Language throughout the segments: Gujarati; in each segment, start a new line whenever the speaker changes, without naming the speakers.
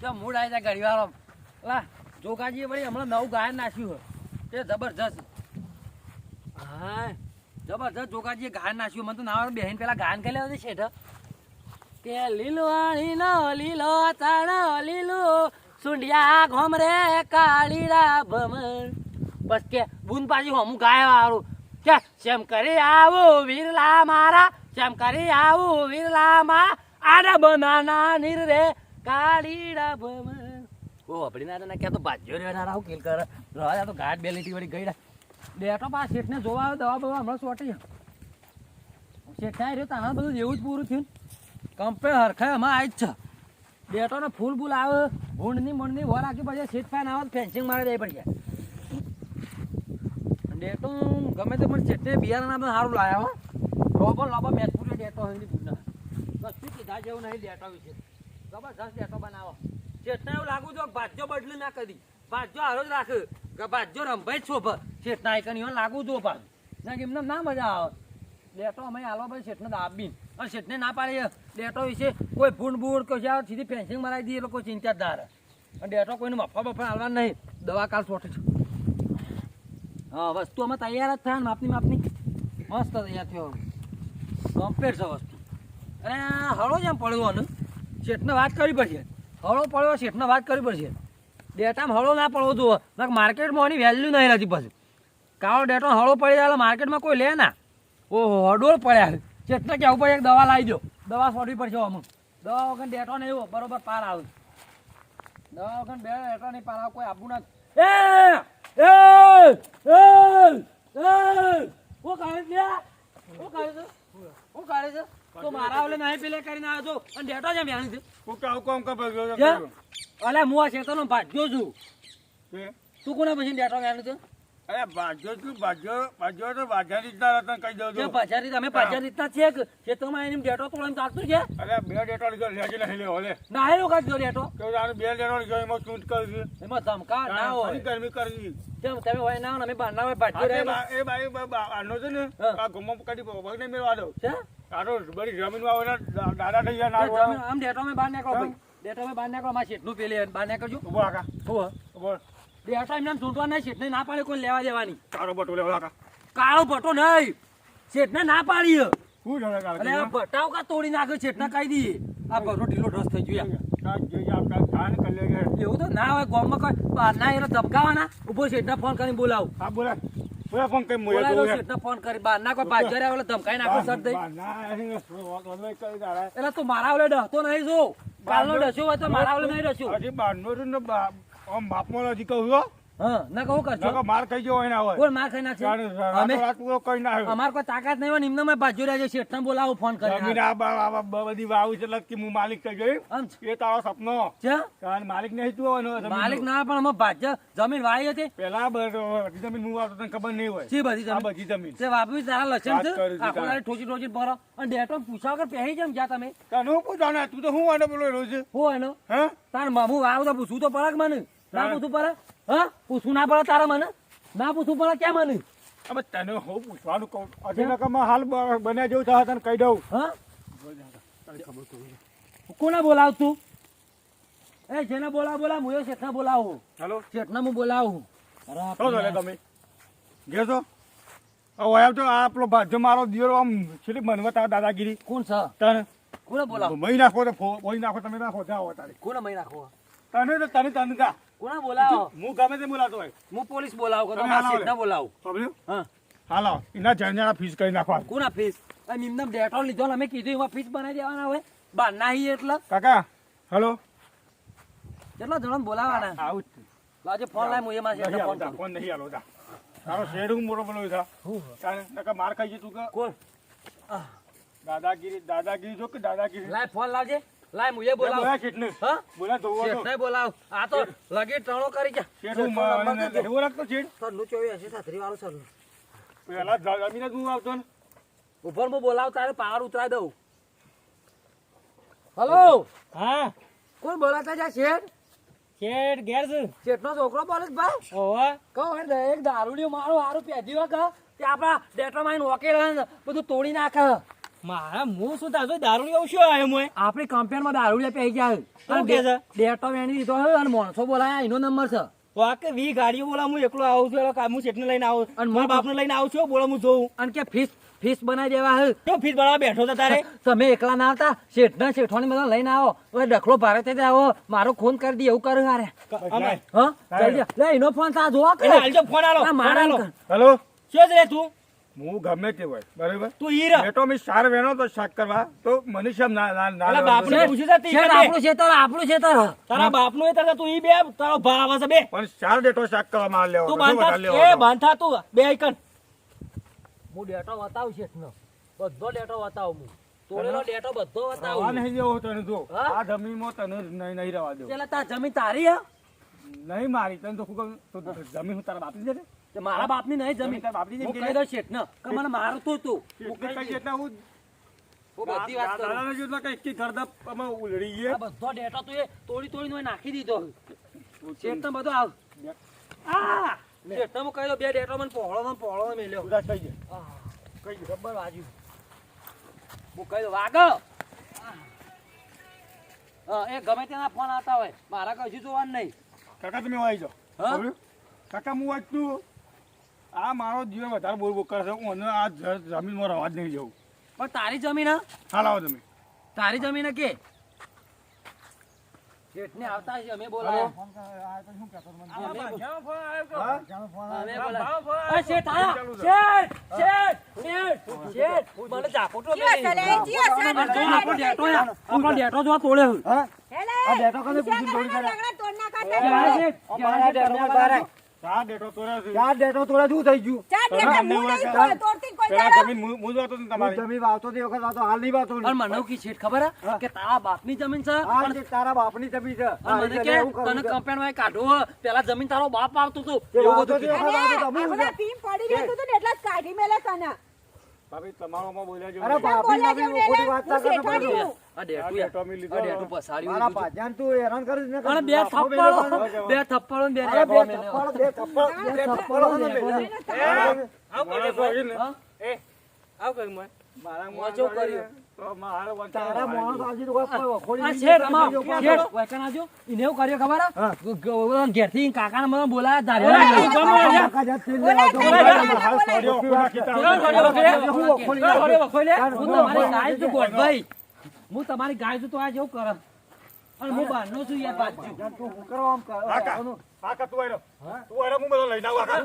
જો મૂડ આવી જાય ઘડી વાર લા, જોગાજીએ વળી હમણાં નવું ગાયન નાખ્યું તે જબરજસ્ત. હા જબરજસ્ત જોગાજીએ ગાયન નાખ્યું. મને તો ના બેહીન પેલા ગાયન કરી લેવા શેઠ. કે લીલવાણી નો લીલો તણ લીલો સુંડિયા ઘોમરે કાળીરા ભમર બસ કે બૂન પાછી હમું ગાય વાળું કે શેમ કરી આવું વીરલા મારા શેમ કરી આવું વીરલા માં આડા બનાના નીર રે કાળીડા ભમર ઓ અપડી ના ના કે તો ભાજ્યો રે ના રાવ કિલ કર. રહા તો ગાડ બે લીટી વળી ગઈડા. બેઠો પા, શેઠને જોવા આવ્યો દવા બવા હમણાં સોટી શેઠ ના રહ્યો તાના બધું એવું જ પૂરું થયું કમ્પે હરખાય અમાર જ છે. બેટો ફૂલ બૂલ આવે ભૂંડની મૂંડની વર આખી પછી સીટ ફાન આવે, ફેન્સિંગ મારે જાય. પડશે ડેટો, ગમે તે પણ ચેટને બિયારણ આપણે સારું લાયા, હો. રોબો લાબો મેચ ડેટો હોય પૂછના બસ કીધા જેવું નહીં ડેટો વિશે. જબરજસ્ત બેઠો બનાવો. ચેતના એવું લાગુ જો ભાજ્યો બદલી ના કરી ભાજ્યો હારો જ રાખ. ભાજ્યો રંભાઈ છોભ ચેતના એવું લાગુ જો પાછું. ના એમને ના મજા આવે. ડેટો અમે હાલો ભાઈ, શેઠને દાબી અને શેઠને ના પાડીએ. ડેટો વિશે કોઈ ભૂંડ બૂંડ કોઈ સીધી ફેન્સિંગ મરાવી દઈએ લોકો ચિંતા જ ધારે. અને ડેટો કોઈને મફા બફા હાલવા નહીં. દવા કાલ સોટે છે. હા, વસ્તુ અમે તૈયાર જ થયા માપની માપની. મસ્ત તૈયાર થયો. કમ્પ્લીટ છે વસ્તુ. અરે હળો જેમ પડ્યો ને શેઠને વાત કરવી પડશે હળો પડ્યો શેઠને વાત કરવી પડશે ડેટામાં હળો ના પડવો જુઓ માર્કેટમાં એની વેલ્યુ નહીં રહેતી પછી કાળો ડેટો હળો પડી જાય માર્કેટમાં કોઈ લે ના ઓહો હડોળ પડ્યા ચેટને કહેવું પડે એક દવા લાવી દો દવા છોડવી પડશે અમુક દવા વગર ડેટો નહીં એવો બરોબર પાર આવે દવા વગર બે ડેટો નહીં પાર આવે કોઈ આપવું નથી એ એ એ તો મારા ઓલે નહીં પેલે કરીને આવ્યો છો. અને ડેટો જેમ વ્યાણી
હું કામ કામ કામ કર્યો
અલે હું આ શેતરનો ભાગ્યો છું. તું કોના પછી ડેટો વ્યાણી છે
અરે ભાગ્યો તું ભાગ્યો ભાગ્યો તો ભાગ્યા રીતના કહી દઉં
રીતના છે કે ખેતરમાં એની ડેટો તોડીને ચાલતું છે?
અરે બે ડેટો લીધો લેજે નહીં લેવો લે.
ના ડેટો?
બે ડેટો લીધો એમાં ચૂંટ કરી છે?
એમાં ધમકા ના હોય.
ગરમી કરી
કેમ તમે હોય ના અમે બહાર ના હોય ભાગ્યો રહેલા.
એ ભાઈ આનો છે ને આ ગુમો કદી પગ નહીં મેળવા દો
છે?
આ તો બધી જમીનમાં આવે દાદા થઈ ગયા ના
આમ ડેટો મે બહાર નીકળો ભાઈ. ડેટો અમે બહાર નીકળો મારા શેઠનું પેલે બહાર નીકળજો.
ઊભો આકા.
ઊભો.
ઊભો.
ડેટા એમને ચૂંટવા નહીં શેઠને ના પાડે કોઈ લેવા દેવાની.
કાળો ભટો લેવા આકા.
કાળો ભટ્ટો નહીં. શેઠને ના પાડીએ.
શું જણા
કાળો આ ભટ્ટાઓ કા તોડી નાખે શેઠને કહી દઈએ. આ ભરો ઢીલો ઢસ થઈ ગયો એવું તો ના હોય ગામમાં કોઈ બહારના એને ધબકાવાના. ઊભો શેઠને ફોન કરીને બોલાવું.
હા બોલા બોલા ફોન કઈ મોય તો
દો ફોન કરી બહારના કોઈ ભાજ્યો રહ્યા ધમકાઈ નાખો સર દઈ. એટલે તું મારા ઓલે ડહતો નહીં જો. કાલનો ડસ્યો હોય તો મારા ઓલે નહીં ડસ્યો.
બારનો તો ને બાપ આમ બાપમાં હજી કહું છો
હા. ના કહું કરશો
માર ખાઈ ગયો હોય ના હોય.
કોણ માર ખાઈ નાખશે અમે
કઈ ના
અમાર કોઈ તાકાત નહીં હોય નિમ્ન મેં ભાજ્યો બોલાવું ફોન
જમીન આ બા- આ બા- બધી વાવ છે એટલે હું માલિક થઈ એ તારો સપનો.
છે?
માલિક નહીં તું હોય.
માલિક ના પણ અમે ભાજ્ય. જમીન વાવી હતી.
પેલા બધી જમીન હું વાવતો તને ખબર નહીં હોય.
બધી જમીન?
બધી જમીન.
તે વાપરી તારા લક્ષણ છે? ઠોચી ઠોચી ભરો. અને ડેટો પૂછા વગર પહેરી જેમ જ્યાં તમે.
તને હું તું તો હું વાંધો બોલો રોજ
હું તાર મામું વાવ તો પૂછવું તો પડે મને? ના
હા.
પૂછવું પડે? હા? પૂછવું ના પડે તારા મને? ના પૂછવું પડે કેમ મને?
હવે તને હું પૂછવાનું કહું? નકરમાં હાલ બન્યા જેવું થાય તને કહી દઉં.
હા? કોને બોલાવતું? એ જેને બોલાવ બોલાવ હું શેઠને બોલાવું.
ચાલો
શેઠને હું બોલાવું. અરે
તમે. ઘેર છો? તો આ ભાજ્ય મારો દિયરો આમ છેલ્લી મનવતા દાદાગીરી.
કોણ છે?
તને.
કોને બોલાવ?
મહી નાખો તો ફોઈ નાખો તમે નાખો જાઓ તારે
કોને મહી નાખો?
તને તો તને તને જા.
કોને બોલાવો?
હું ગમે તે બોલાતો હોય.
હું પોલીસ બોલાવો કે
તમે
તમારા બોલાવો.
શેઠને
હા.
હાલો એના જણજણા ફીસ કરી નાખવા
કોના ફીસ અને એમને ડેટોલ લીધો અમે કીધું એમાં ફીસ બનાવી દેવાના હોય. બાર નાહી એટલે.
કાકા હલો.
કેટલા જણા બોલાવાના?
આવું
આજે ફોન લાય હું માસે ફોન
ફોન નહીં આલો જા તારો શેર મોરો બોલો થા તારે નકા માર ખાઈ જતું કે?
કોણ?
દાદાગીરી દાદાગીરી જો કે દાદાગીરી.
લાય ફોન લાવજે. લાય હું બોલાવ.
બોલા શેઠને.
હા?
બોલા જોવો તો
શેઠને બોલાવ. આ તો લગી ટણો કરી ગયા
શેઠ હું મને એવો લાગતો શેઠ?
સરનું ચોવી હશે સાતરી વાળો સર
પેલા જમીન જ હું આવતો ને.
ઉપર હું બોલાવ તારે પાવર ઉતરાઈ દઉં. હલો?
હા?
કોણ બોલાતા જા શેઠ?
શેઠ ઘેર છે.
શેઠનો છોકરો બોલે છે ભાઈ?
ઓવા
કહો હે એક દારૂડિયો મારો હારું પહેરી વખત તે આપણા માઇન વકેલ બધું તોડી નાખે
મારા હું શું દારૂ લેવું શું આવ્યો મોય
આપણી કંપનીમાં દારૂ લે પહી ગયા
શું કે છે?
ડેટો વેણી દીધો હે અને માણસો બોલાયા એનો નંબર છે.
વાકે વી ગાડીઓ બોલા હું એકલો આવું છું એલો હું શેઠને લઈને આવું
અને
અને મારા બાપને લઈને આવું છું બોલો હું જોઉં.
અને કે ફીસ ફીસ બનાવી દેવા હે
તો ફીસ ભરવા બેઠો તો તારે?
તમે એકલા ના આવતા શેઠ ના શેઠોની બધા લઈને આવો. હવે ડખલો ભારે થઈ આવો મારો ફોન કરી દે એવું કરે હારે.
અમે
હા? જલ્દી લે એનો ફોન તા જોવા કે
હાલજો ફોન આલો
મારા
હેલો.
શું છે રે તું?
હું ગમે તે હોય બરાબર?
તું રહ.
બેટો મેં સાર વેનો તો શાક કરવા તો મને ના ના ના?
પૂછ્યું છે તી.
આપણું ખેતર આપણું ખેતર
તારા બાપનું એ તારા તું ઈ બે તારો ભાવ આવે છે બે.
પણ ચાર ડેટો શાક કરવા લેવો
તું બાંધા એ બાંધા તું બે આઈકન
હું ડેટો બતાવું છે નો બધો ડેટો બતાવું હું. તોડેલો ડેટો બધો બતાવું
નહીં દેવો તને જો.
હા?
આ જમીનમાં તને નહીં નહીં રહેવા દઉં
પેલા તાર જમીન તારી હે.
નહીં મારી તને તો શું કહું? તો જમીન હું તારા બાપની છે ને?
મારા બાપની નહીં જમીન.
બાપની જમીન
કહી શેઠ ને કે મને મારતો તો
એટલે હું?
બધો એ હું ગમે તેના ફોન આવતા હોય. મારા કશું જોવાનું નહીં.
કાકા તમે કાકા હું વાંચતું આ મારો જીવ વધારે બોલ બોલ કરશે હું આ જમીનમાં રવા જ નહીં જવું
પણ તારી જમીન હા?
લાવો તમે.
તારી જમીન કે? જેઠને આવતા છે અમે બોલાવો. ફોન આ તો શું કહેતો મને? અમે ફોન આવ્યો ફોન આવ્યો. શેઠ શેઠ શેઠ શેઠ મને
જાકોટો
દે. આપણો ડેટો જો તોડે હું?
આ
ડેટો કને
પૂછી તોડી
કરે?
તોડ
ના કાઢે અમારા ડેટો બારે
ચાર ડેટો તોડ્યા છે
ચાર ડેટો તોડે શું થઈ ગયું?
ચાર ડેટા હું નહીં તોડ- તોડતી કોઈ
પેલા જમીન હું- હું ને તમારી.
જમીન વાવતો તે વખત વાતો હાલની વાવતો
અને મને કી શેઠ ખબર હે? કે તારા બાપની જમીન છે અને
તારા બાપની જમીન છે.
અને મને કે તને. કંપેનમાં કાઢો પેલા જમીન તારો બાપ આવતો હતો. એવું બધું કીધું.
વાતો તો
ને એટલે જ કાઢી મેલે તને.
મારા હેરાન કરી
બે થપ્પડો
હું?
તમારી ગાય છું તો આ જેવું કર. અને હું બારનો છું યાર બાજુ.
કરવા
તું બધો લઈને આવું કાકા.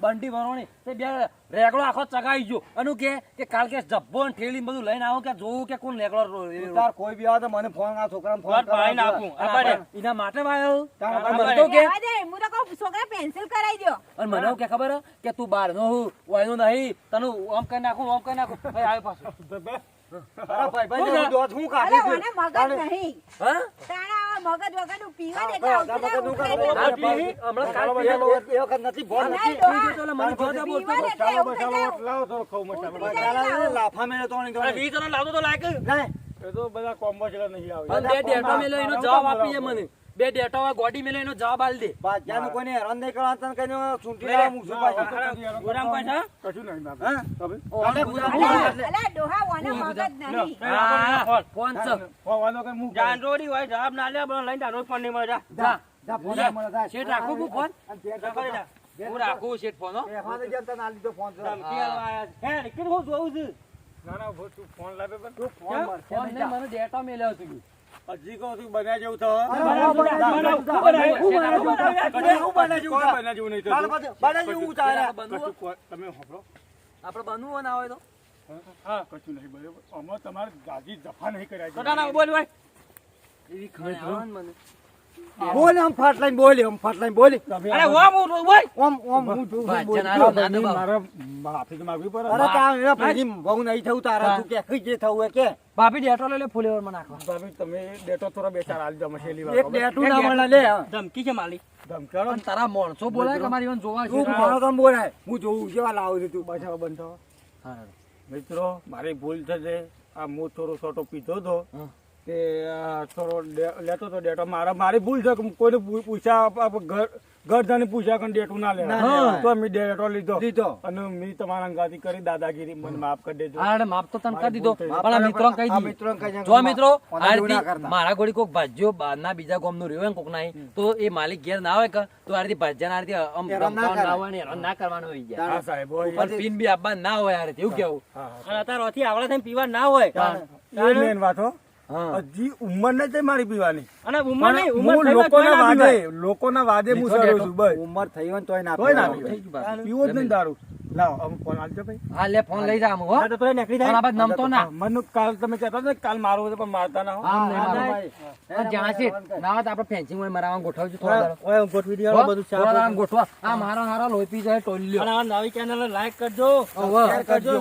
બંટી ભરવાની તે બે રેગડો આખો ગયો અને કે કે કાલ કે જબ્બો ને ઠેલી બધું લઈને આવો કે જોવું કે કોણ રેગડો
તાર કોઈ બી આવે તો મને ફોન આ છોકરાને ફોન
પાડી નાખું.
આપણે એના માટે વાયો
તારા
મને તો કે.
હું તો કહું, છોકરા પેન્સિલ કરાઈ દો.
અને મને કે ખબર હે? કે તું બાર નો હું વાયનો નહીં તને આમ કરી નાખું આમ કરી નાખું ભાઈ આવે પાછો
અરે ભાઈ ભાઈ હું દોત હું કાઢી
દઉં.
મને
મગજ નહીં.
હ?
તાણા મગજ વગરનું પીવા દે
કે
આવતું નું
કાઢો
ના
પી હમણાં કાલ પીલો
એક વખત નથી
બોલ
નથી.
પી તો મને જોતા બોલતો
ચાલો
બચાલો
લાવો. તો ખાવ
મચા
ચાલો લાફા મેરે તો નહીં દોડે
વી તો લાવતો તો લાયક
નહીં.
એ તો બધા કોમ્બો ચલા નહીં આવે.
બે ડેટા મેલે એનો જવાબ આપીએ મને. બે ડેટો હોય ગોડી મેલે એનો જવાબ આલ દે
બાદશાહનું કોઈને હેરાન નહીં કરવા તને કઈ ચૂંટી લાવવા મૂકશું પાછું.
ગોરામ કોઈ છે
કશું નહીં બાબા
હવે
ભાભી,
ઓ,
અરે,
ગુલાબ
ગુલાબ.
ફૂલ.
અલા, અલા, ડોહા ઓને મગજ નહીં.
ફોન છે.
ફોન વાંધો કઈ મૂક.
જાનરોડી હોય જવાબ ના લે બધા લઈને જાનો ફોન નહીં મળે જા
જા.
જા, ફોન મળે, જા.
શેઠ રાખું હું ફોન
જા જા.
હું રાખું શેઠ ફોન હો.
બેસવા દે તને આલી તો ફોન છે.
ધમકી આયા હે નીકળ હું જોઉં છું
ના, ના, તું ફોન લાવે પણ.
તું ફોન મળશે
ફોન
નહીં,
મને ડેટા મેલ્યો હતું
હજી કહું છું બન્યા જેવું
થયું
આપડે બનવું ના હોય તો.
હા કશું નહીં બરાબર. અમારે તમારે ગાજી જફા નહીં કરાય
બોલ
મને.
બોલ આમ ફાટ લઈને બોલી આમ ફાટ લઈને બોલી
અરે ઓમ હું બોલ
ઓમ ઓમ હું જો.
મારે માફી માંગવી પડે.
અરે તા એ ભાઈની બહુ નહીં થવું તારા તું કે કઈ જે થવું કે.
ભાભી ડેટો લઈ લે ફુલેવરમાં નાખવા.
ભાભી તમે ડેટો થોડા બે ચાર આલજો છેલ્લી વાર
એક ડેટો ના મળે લે.
ધમકી છે માલી
ધમકારો
પણ તારા માણસો બોલાય કે મારી ઈવન જોવા છે?
મારો તો બોલાય. હું જોઉં જેવા લાવું છું તું?
પાછા બંધો
હા.
મિત્રો મારી ભૂલ થશે. આ હું થોડો છોટો પીધો હતો
હા.
તે થોડો લેતો તો ડેટો. મારા મારી ભૂલ છે કોઈને પૂછ્યા ઘર ઘર પૂછ્યા કે ડેટું ના
ના
લેવા તો મેં ડેટો લીધો.
લીધો.
અને મેં તમારા અંગાથી કરી દાદાગીરી. મને માફ કરી દેજો.
હા, માફ તો તને કરી દીધો. પણ મિત્રો કહી
આ
દીધું
મિત્રોને કહી દે કે
જો મિત્રો
કોને
આ
જેવું ના
રીતે
કરતા.
મારા ગોળી કોક ભાજ્યો બહારના બીજા ગામનું રહ્યો હોય ને કોક ના તો એ માલિક ઘેર ના હોય કે તો આ રીતે ભાજ્યા ના રીતે આમ
ના
ધમકાવવાનું હોય ને ના કરવાનું હોય ગયા.
સાહેબ
પણ પીન બી આપવા ના હોય આ રીતે એવું કેવું.
અને અત્યારે ઓથી આવડા થઈને પીવા ના હોય.
મેન વાત હજી ઉંમર નથી મારી પીવાની.
અને ઉંમર નહીં ઉંમર
લોકોના વાદે લોકોના વાદે હું સરું છું બસ.
ઉંમર થઈ હોય તો તોય ના
તોય ના. પીવો જ નહીં દારૂ. લાવ અમ ફોન આલજો ભાઈ.
હા લે ફોન લઈ જા હો.
હા, તો તોય નીકળી જાય.
આ નમતો ના.
મને કાલ તમે કહેતા ને કાલ મારો હતો પણ મારતા ના હો.
આમ નહીં
હા, ભાઈ.
આ જ્યાં છે ના હોય તો આપણે ફેન્સિંગ હોય મરાવા ગોઠવજો થોડા.
ઓય ગોઠવી દેવા બધું
ચા થોડા
આમ
ગોઠવા. આ મારા હારો લોહી પી જાય ટોલ્યો
અને આ નવી ચેનલ લાઈક કરજો શેર કરજો